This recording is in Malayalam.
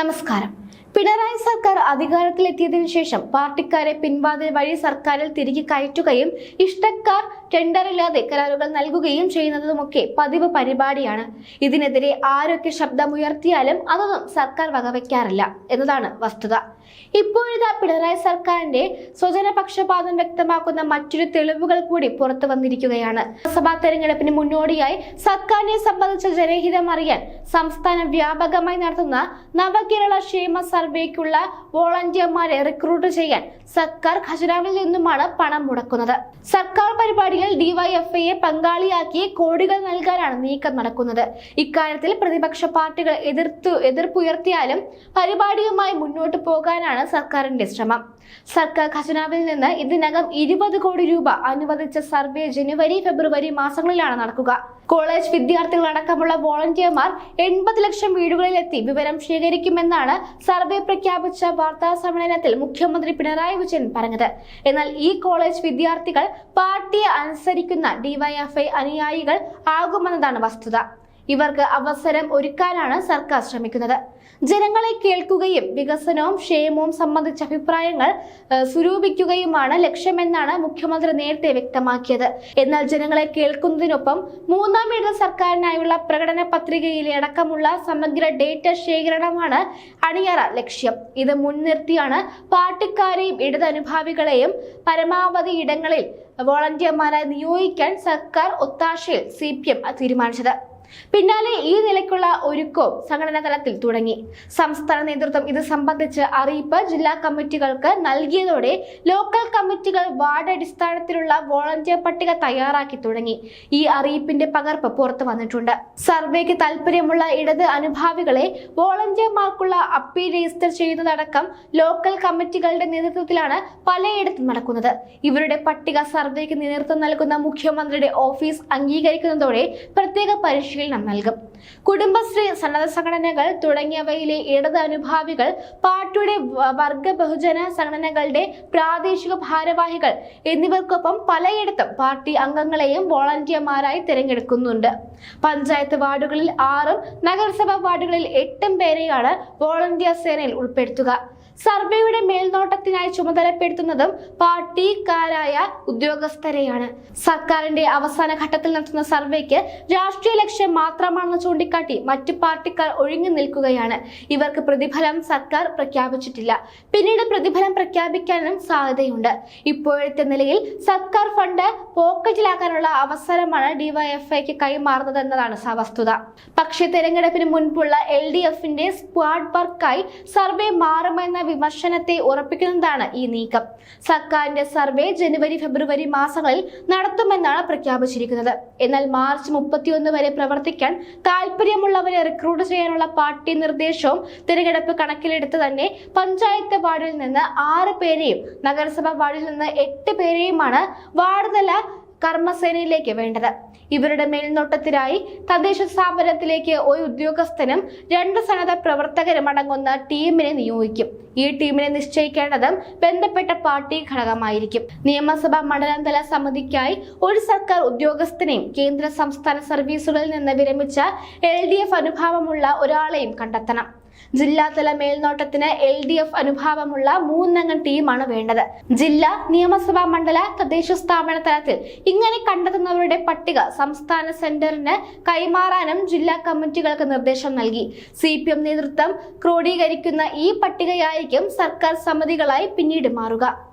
നമസ്കാരം. പിണറായി സർക്കാർ അധികാരത്തിലെത്തിയതിനു ശേഷം പാർട്ടിക്കാരെ പിൻവാതിൽ വഴി സർക്കാരിൽ തിരികെ കയറ്റുകയും ഇഷ്ടക്കാർ ടെൻഡറില്ലാതെ കരാറുകൾ നൽകുകയും ചെയ്യുന്നതുമൊക്കെ പതിവ് പരിപാടിയാണ്. ഇതിനെതിരെ ആരൊക്കെ ശബ്ദമുയർത്തിയാലും അതൊന്നും സർക്കാർ വകവയ്ക്കാറില്ല എന്നതാണ് വസ്തുത. ഇപ്പോഴിതാ പിണറായി സർക്കാരിന്റെ സ്വജനപക്ഷപാതം വ്യക്തമാക്കുന്ന മറ്റൊരു തെളിവുകൾ കൂടി പുറത്തു വന്നിരിക്കുകയാണ്. ലോക്സഭാ തെരഞ്ഞെടുപ്പിന് മുന്നോടിയായി സർക്കാരിനെ സംബന്ധിച്ച ജനഹിതം അറിയാൻ സംസ്ഥാനം വ്യാപകമായി നടത്തുന്ന നവകേരള ക്ഷേമ സർവേക്കുള്ള വോളണ്ടിയർമാരെ റിക്രൂട്ട് ചെയ്യാൻ സർക്കാർ ഖജനാവിൽ നിന്നുമാണ് പണം മുടക്കുന്നത്. സർക്കാർ പരിപാടിയിൽ ഡിവൈഎഫ്ഐയെ പങ്കാളിയാക്കി കോടികൾ നൽകാനാണ് നീക്കം നടക്കുന്നത്. ഇക്കാര്യത്തിൽ പ്രതിപക്ഷ പാർട്ടികൾ എതിർത്തു എതിർപ്പുയർത്തിയാലും പരിപാടിയുമായി മുന്നോട്ട് പോകാനാണ് സർക്കാരിന്റെ ശ്രമം. സർക്കാർ ഖജനാവിൽ നിന്ന് ഇതിനകം ഇരുപത് കോടി രൂപ അനുവദിച്ച സർവേ ജനുവരി ഫെബ്രുവരി മാസങ്ങളിലാണ് നടക്കുക. കോളേജ് വിദ്യാർത്ഥികളടക്കമുള്ള വോളണ്ടിയർമാർ എൺപത് ലക്ഷം വീടുകളിലെത്തി വിവരം ശേഖരിക്കുമെന്നാണ് സർവേ പ്രഖ്യാപിച്ച വാർത്താ സമ്മേളനത്തിൽ മുഖ്യമന്ത്രി പിണറായി വിജയൻ പറഞ്ഞത്. എന്നാൽ ഈ കോളേജ് വിദ്യാർത്ഥികൾ പാർട്ടിയെ അനുസരിക്കുന്ന ഡിവൈഎഫ്ഐ അനുയായികൾ ആകുമെന്നതാണ് വസ്തുത. ഇവർക്ക് അവസരം ഒരുക്കാനാണ് സർക്കാർ ശ്രമിക്കുന്നത്. ജനങ്ങളെ കേൾക്കുകയും വികസനവും ക്ഷേമവും സംബന്ധിച്ച അഭിപ്രായങ്ങൾ സ്വരൂപിക്കുകയുമാണ് ലക്ഷ്യമെന്നാണ് മുഖ്യമന്ത്രി നേരത്തെ വ്യക്തമാക്കിയത്. എന്നാൽ ജനങ്ങളെ കേൾക്കുന്നതിനൊപ്പം മൂന്നാം ഇടത് സർക്കാരിനായുള്ള പ്രകടന പത്രികയിലെ അടക്കമുള്ള സമഗ്ര ഡേറ്റ ശേഖരണമാണ് അണിയറ ലക്ഷ്യം. ഇത് മുൻനിർത്തിയാണ് പാർട്ടിക്കാരെയും ഇടതനുഭാവികളെയും പരമാവധി ഇടങ്ങളിൽ വോളണ്ടിയർമാരായി നിയോഗിക്കാൻ സർക്കാർ ഒത്താശയിൽ സി തീരുമാനിച്ചത്. പിന്നാലെ ഈ നിലയ്ക്കുള്ള ഒരുക്കവും സംഘടനാ തലത്തിൽ തുടങ്ങി. സംസ്ഥാന നേതൃത്വം ഇത് സംബന്ധിച്ച് അറിയിപ്പ് ജില്ലാ കമ്മിറ്റികൾക്ക് നൽകിയതോടെ ലോക്കൽ കമ്മിറ്റികൾ വാർഡ് അടിസ്ഥാനത്തിലുള്ള വോളണ്ടിയർ പട്ടിക തയ്യാറാക്കി തുടങ്ങി. ഈ അറിയിപ്പിന്റെ പകർപ്പ് പുറത്തു വന്നിട്ടുണ്ട്. സർവേക്ക് താല്പര്യമുള്ള ഇടത് അനുഭാവികളെ വോളണ്ടിയർമാർക്കുള്ള അപ്പീൽ രജിസ്റ്റർ ചെയ്യുന്നതടക്കം ലോക്കൽ കമ്മിറ്റികളുടെ നേതൃത്വത്തിലാണ് പലയിടത്തും നടക്കുന്നത്. ഇവരുടെ പട്ടിക സർവേക്ക് നേതൃത്വം നൽകുന്ന മുഖ്യമന്ത്രിയുടെ ഓഫീസ് അംഗീകരിക്കുന്നതോടെ പ്രത്യേക പരിശീലനം നൽകും. കുടുംബശ്രീ സന്നദ്ധ സംഘടനകൾ തുടങ്ങിയവയിലെ ഇടത് അനുഭാവികൾ പാർട്ടിയുടെ വർഗ ബഹുജന സംഘടനകളുടെ പ്രാദേശിക ഭാരവാഹികൾ എന്നിവർക്കൊപ്പം പലയിടത്തും പാർട്ടി അംഗങ്ങളെയും വോളണ്ടിയർമാരായി തിരഞ്ഞെടുക്കുന്നുണ്ട്. പഞ്ചായത്ത് വാർഡുകളിൽ ആറും നഗരസഭാ വാർഡുകളിൽ എട്ടും പേരെയാണ് വോളണ്ടിയർ സേനയിൽ ഉൾപ്പെടുത്തുക. സർവേയുടെ മേൽനോട്ടത്തിനായി ചുമതലപ്പെടുത്തുന്നതും പാർട്ടിക്കാരായ ഉദ്യോഗസ്ഥരെയാണ്. സർക്കാരിന്റെ അവസാന ഘട്ടത്തിൽ നടത്തുന്ന സർവേക്ക് രാഷ്ട്രീയ ലക്ഷ്യം മാത്രമാണെന്ന് ചൂണ്ടിക്കാട്ടി മറ്റു പാർട്ടിക്കാർ ഒഴിഞ്ഞു നിൽക്കുകയാണ്. ഇവർക്ക് പ്രതിഫലം സർക്കാർ പ്രഖ്യാപിച്ചിട്ടില്ല. പിന്നീട് പ്രതിഫലം പ്രഖ്യാപിക്കാനും സാധ്യതയുണ്ട്. ഇപ്പോഴത്തെ നിലയിൽ സർക്കാർ ഫണ്ട് പോക്കറ്റിലാക്കാനുള്ള അവസരമാണ് ഡിവൈഎഫ്ഐക്ക് കൈമാറുന്നത് എന്നതാണ് വസ്തുത പക്ഷേ തെരഞ്ഞെടുപ്പിന് മുൻപുള്ള എൽ ഡി എഫിന്റെ സ്ക്വാഡ് വർക്കായി സർവേ മാറുമെന്ന വിമർശനത്തെ ഉറപ്പിക്കുന്നതാണ് ഈ നീക്കം. സർക്കാരിന്റെ സർവേ ജനുവരി ഫെബ്രുവരി മാസങ്ങളിൽ നടത്തുമെന്നാണ് പ്രഖ്യാപിച്ചിരിക്കുന്നത്. എന്നാൽ മാർച്ച് മുപ്പത്തിയൊന്ന് വരെ പ്രവർത്തിക്കാൻ താല്പര്യമുള്ളവരെ റിക്രൂട്ട് ചെയ്യാനുള്ള പാർട്ടി നിർദ്ദേശവും തിരഞ്ഞെടുപ്പ് കണക്കിലെടുത്ത് തന്നെ പഞ്ചായത്ത് വാർഡിൽ നിന്ന് ആറ് പേരെയും നഗരസഭാ വാർഡിൽ നിന്ന് എട്ട് പേരെയുമാണ് വാർഡ് തല കർമ്മസേനയിലേക്ക് വേണ്ടത്. ഇവരുടെ മേൽനോട്ടത്തിനായി തദ്ദേശ സ്ഥാപനത്തിലേക്ക് ഒരു ഉദ്യോഗസ്ഥനും രണ്ട് സന്നദ്ധ പ്രവർത്തകരും അടങ്ങുന്ന ടീമിനെ നിയോഗിക്കും. ഈ ടീമിനെ നിശ്ചയിക്കേണ്ടതും ബന്ധപ്പെട്ട പാർട്ടി ഘടകമായിരിക്കും. നിയമസഭാ മണ്ഡലതല സമിതിക്കായി ഒരു സർക്കാർ ഉദ്യോഗസ്ഥനെയും കേന്ദ്ര സംസ്ഥാന സർവീസുകളിൽ നിന്ന് വിരമിച്ച എൽ ഡി എഫ് അനുഭാവമുള്ള ഒരാളെയും കണ്ടെത്തണം. ജില്ലാതല മേൽനോട്ടത്തിന് എൽ ഡി എഫ് അനുഭാവമുള്ള മൂന്നംഗ ടീമാണ് വേണ്ടത്. ജില്ലാ നിയമസഭാ മണ്ഡല തദ്ദേശ സ്ഥാപന തലത്തിൽ ഇങ്ങനെ കണ്ടെത്തുന്നവരുടെ പട്ടിക സംസ്ഥാന സെന്ററിന് കൈമാറാനും ജില്ലാ കമ്മിറ്റികൾക്ക് നിർദ്ദേശം നൽകി. സി പി എം നേതൃത്വം ക്രോഡീകരിക്കുന്ന ഈ പട്ടികയായിരിക്കും സർക്കാർ സമിതികളായി പിന്നീട് മാറുക.